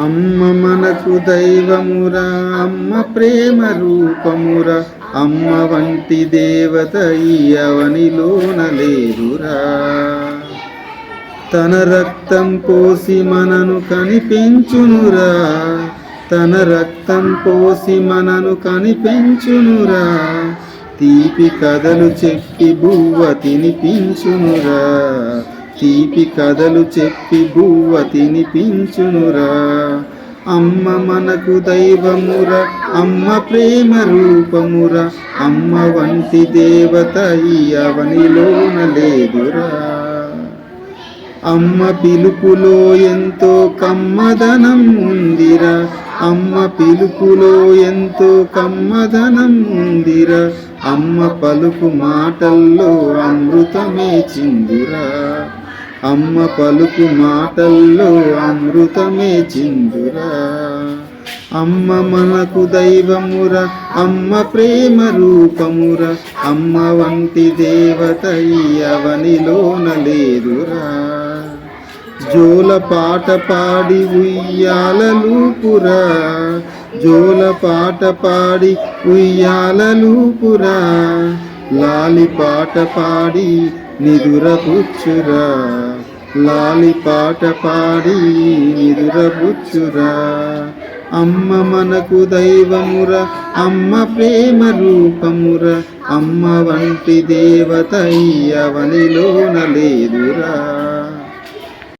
అమ్మ మనకు దైవమురా అమ్మ ప్రేమ రూపమురా అమ్మ వంటి దేవత ఈ అవనిలోన లేదురా తన రక్తం పోసి మనను కనిపించునురా తన రక్తం పోసి మనను కనిపించునురా తీపి కథలు చెప్పి బువ్వ తినిపించునురా. తీపి కథలు చెప్పి బువ్వ తినిపించునురా. అమ్మ మనకు దైవమురా అమ్మ ప్రేమ రూపమురా అమ్మ వంటి దేవత ఈ అవనిలోన లేదురా. అమ్మ పిలుపులో ఎంతో కమ్మదనం ఉందిరా అమ్మ పిలుపులో ఎంతో కమ్మదనం ఉందిరా అమ్మ పలుకు మాటల్లో అమృతమే చిందురా. అమ్మ పలుకు మాటల్లో అమృతమే చిందురా. అమ్మ మనకు దైవమురా అమ్మ ప్రేమ రూపమురా అమ్మ వంటి దేవత అవనిలోన లేదురా. జోల పాట పాడి ఉయ్యాలలూపురా జోల పాట పాడి ఉయ్యాలలూపురా. లాలి పాట పాడి నిదురపుచ్చురా లాలి పాట పాడి నిదురపుచ్చురా అమ్మ మనకు దైవమురా అమ్మ ప్రేమ రూపమురా అమ్మ వంటి దేవత ఈ అవనిలోన లేదురా.